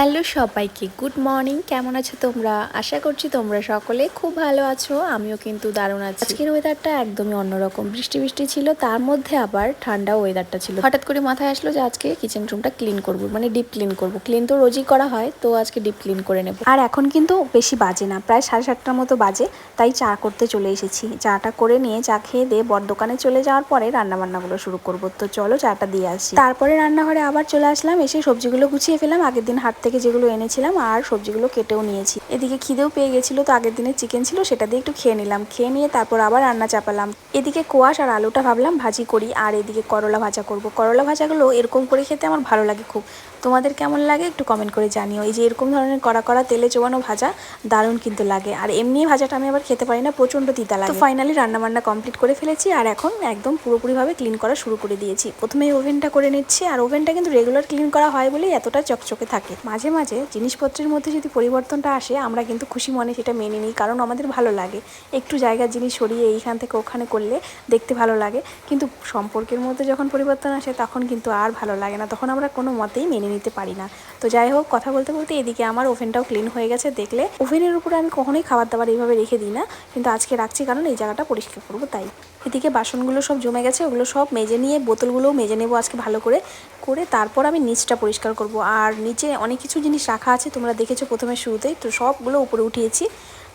Hello সবাইকে, good morning. কেমন আছো তোমরা? আশা করছি তোমরা সকলে খুব ভালো আছো। আমিও কিন্তু দারুণ আছি। আজকের ওয়েদারটা একদমই অন্যরকম। বৃষ্টি বৃষ্টি ছিল, তার মধ্যে আবার ঠান্ডা ওয়েদারটা ছিল। হঠাৎ করে মাথায় আসলো যে আজকে কিচেন রুমটা ক্লিন করব মানে ডিপ ক্লিন করব। ক্লিন তো রোজই করা হয়, তো আজকে ডিপ ক্লিন করে নেব। আর এখন কিন্তু বেশি বাজে না, প্রায় সাড়ে সাতটার মতো বাজে, তাই চা করতে চলে এসেছি। চাটা করে নিয়ে চা খেয়ে দিয়ে বর দোকানে চলে যাওয়ার পরে রান্না বান্নাগুলো শুরু করব। তো চলো চাটা দিয়ে আসি। তারপরে রান্নাঘরে আবার চলে আসলাম, এসে সবজিগুলো গুছিয়ে ফেলাম আগের দিন হাট থেকে যেগুলো এনেছিলাম আর সবজিগুলো কেটেও নিয়েছি। এদিকে খিদেও পেয়ে গেছিল, তো আগের দিনের চিকেন ছিল সেটা দিয়ে একটু খেয়ে নিলাম। খেয়ে নিয়ে তারপর আবার রান্না চাপালাম। এদিকে কোয়াশ আর আলুটা ভাবলাম ভাজি করি, আর এদিকে করলা ভাজা করব। করলা ভাজাগুলো এরকম করে খেতে আমার ভালো লাগে খুব। তোমাদের কেমন লাগে একটু কমেন্ট করে জানিও। এই যে এরকম ধরনের কড়া কড়া তেলে চোবানো ভাজা দারুণ কিন্তু লাগে। আর এমনি ভাজাটা আমি আবার খেতে পারি না, প্রচণ্ড তিতা লাগে। ফাইনালি রান্না বান্না কমপ্লিট করে ফেলেছি, আর এখন একদম পুরোপুরিভাবে ক্লিন করা শুরু করে দিয়েছি। প্রথমে ওভেনটা করে নিচ্ছি, আর ওভেনটা কিন্তু রেগুলার ক্লিন করা হয় বলেই এতটা চকচকে থাকে। মাঝে মাঝে জিনিসপত্রের মধ্যে যদি পরিবর্তনটা আসে, আমরা কিন্তু খুশি মনে সেটা মেনে নিই, কারণ আমাদের ভালো লাগে। একটু জায়গার জিনিস সরিয়ে এইখান থেকে ওখানে করলে দেখতে ভালো লাগে। কিন্তু সম্পর্কের মধ্যে যখন পরিবর্তন আসে, তখন কিন্তু আর ভালো লাগে না। তখন আমরা কোনো মতেই মেনে নিতে পারি না। তো যাই হোক, কথা বলতে বলতে এদিকে আমার ওভেনটাও ক্লিন হয়ে গেছে। দেখলে ওভেনের উপরে আমি কখনোই খাবার দাবার এইভাবে রেখে দিই না। কিন্তু আজকে রাখছি কারণ এই জায়গাটা পরিষ্কার করব, তাই। এদিকে বাসনগুলো সব জমে গেছে, ওগুলো সব মেজে নিয়ে বোতলগুলোও মেজে নেব আজকে ভালো করে। করে তারপর আমি নিচটা পরিষ্কার করব। আর নিচে অনেক কিছু জিনিস রাখা আছে তোমরা দেখেছ প্রথমে শুরুতেই তো সবগুলো উপরে উঠিয়েছি।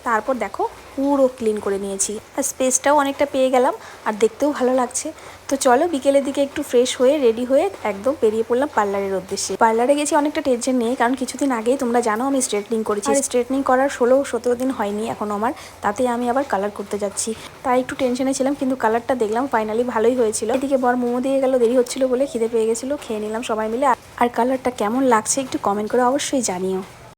তারপর দেখো পুরো ক্লিন করে নিয়েছি। আর স্পেসটাও অনেকটা পেয়ে গেলাম, আর দেখতেও ভালো লাগছে। তো চলো বিকেলের দিকে একটু ফ্রেশ হয়ে রেডি হয়ে একদম বেরিয়ে পড়লাম পার্লারের উদ্দেশ্যে। পার্লারে গেছি অনেকটা টেনশন নেই, কারণ কিছুদিন আগেই তোমরা জানো আমি স্ট্রেটনিং করেছি। স্ট্রেটনিং করার ষোলো, সতেরো দিন হয়নি এখন আমার, তাতে আমি আবার কালার করতে যাচ্ছি। তাই একটু টেনশনে ছিলাম, কিন্তু কালারটা দেখলাম ফাইনালি ভালোই হয়েছিল। এদিকে বর মোমো দিয়ে গেল, দেরি হচ্ছিল বলে খিদে পেয়ে গেছিল, খেয়ে নিলাম সবাই মিলে। আর কালারটা কেমন লাগছে একটু কমেন্ট করে অবশ্যই জানিও।